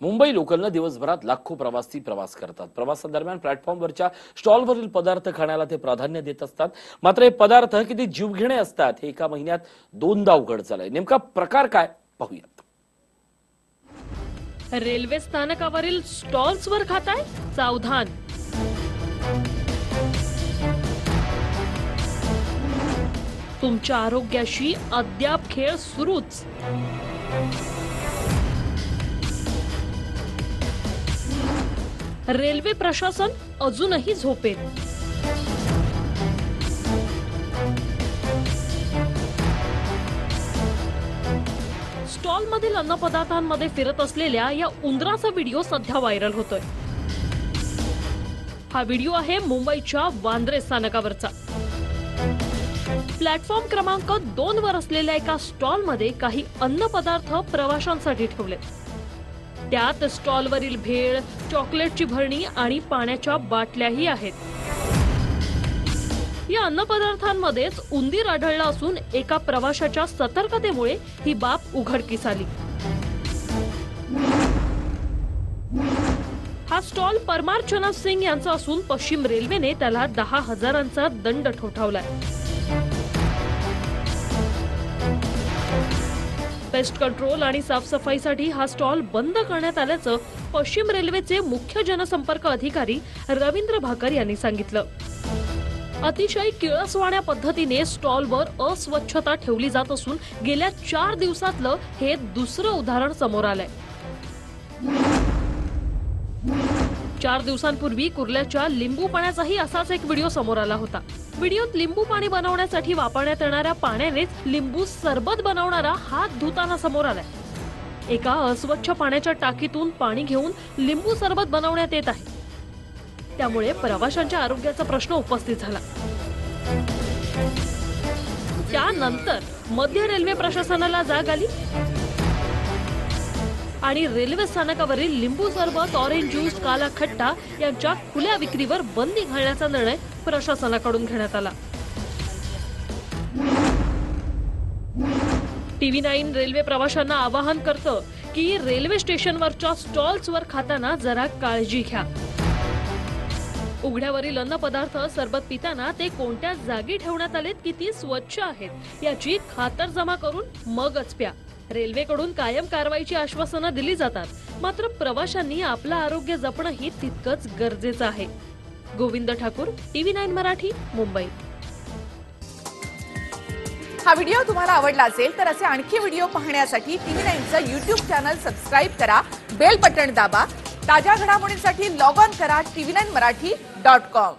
मुंबई लोकलनं दिवसभरात लाखो प्रवासी प्रवास करतात. प्रवासादरम्यान प्लॅटफॉर्मवरच्या स्टॉलवरील पदार्थ खाण्याला ते प्राधान्य देत असतात. मात्र हे पदार्थ किती जीवघेणे असतात हे एका महिन्यात दोनदा उघड झालंय. नेमका प्रकार काय? पाहूयात. रेल्वे स्थानकावरील स्टॉल्सवर खाताय? सावधान. तुमच्या आरोग्याशी अद्याप खेळ सुरूच. रेल्वे प्रशासन अजूनही झोपेत. स्टॉलमधील अन्नपदार्थांमध्ये फिरत असलेल्या या उंदराचा व्हिडिओ सध्या व्हायरल होतोय. हा व्हिडिओ आहे मुंबईच्या वांद्रे स्थानकावरचा. प्लॅटफॉर्म क्रमांक दोन वर असलेल्या एका स्टॉलमध्ये काही अन्नपदार्थ प्रवाशांसाठी ठेवले त्यात स्टॉलवरील भेळ चॉकलेटची भरणी आणि पाण्याच्या बाटल्याही आहेत. या अन्नपदार्थांमध्येच उंदीर आढळला असून एका प्रवाशाच्या सतर्कतेमुळे ही बाब उघडकीस आली. हा स्टॉल परमार्चना सिंग यांचा असून पश्चिम रेल्वेने त्याला दहा हजारांचा दंड ठोठावलाय. पेस्ट कंट्रोल आणि साफसफाईसाठी हा स्टॉल बंद करण्यात आल्याचं पश्चिम रेल्वेचे मुख्य जनसंपर्क अधिकारी रवींद्र भाकर यांनी सांगितलं. अतिशय किळसवाण्या पद्धतीने स्टॉलवर अस्वच्छता ठेवली जात असून गेल्या चार दिवसातलं हे दुसरं उदाहरण समोर आलंय. चार दिवसांपूर्वी कुर्ल्याच्या लिंबू पाण्याचाही असाच एक व्हिडिओ समोर आला होता. व्हिडिओत लिंबू पाणी बनवण्यासाठी वापरण्यात येणाऱ्या पाण्यानेच लिंबू सरबत बनवणारा हात धुताना समोर आलाय. एका अस्वच्छ पाण्याच्या टाकीतून पाणी घेऊन लिंबू सरबत बनवण्यात येत आहे. त्यामुळे प्रवाशांच्या आरोग्याचा प्रश्न उपस्थित झाला. त्यानंतर मध्य रेल्वे प्रशासनाला जाग आली. आणि रेल्वे स्थानकावरील लिंबू सरबत ऑरेंज ज्यूस काला खट्टा यांच्या खुल्या विक्रीवर बंदी घालण्याचा निर्णय प्रशासनाकडून घेण्यात आला. टीव्ही नाईन रेल्वे प्रवाशांना आवाहन करतं की रेल्वे स्टेशनवरच्या स्टॉल्सवर खाताना जरा काळजी घ्या. उघड्यावरील अन्न पदार्थ सरबत पिताना ते कोणत्या जागी ठेवण्यात आलेत किती स्वच्छ आहेत याची खातरजमा करून मगच प्या. रेल्वेकडून कायम कारवाईची आश्वासनं दिली जातात. मात्र प्रवाशांनी आपलं आरोग्य जपणंही तितकंच गरजेचं आहे. Govind Thakur TV nine Marathi Mumbai. हा व्हिडिओ तुम्हाला आवडला असेल तर असे आणखी व्हिडिओ पाहण्यासाठी टीव्ही नाईनचं युट्यूब चॅनल सबस्क्राईब करा बेल बटन दाबा ताज्या घडामोडींसाठी लॉग ऑन करा TV nine Marathi dot com.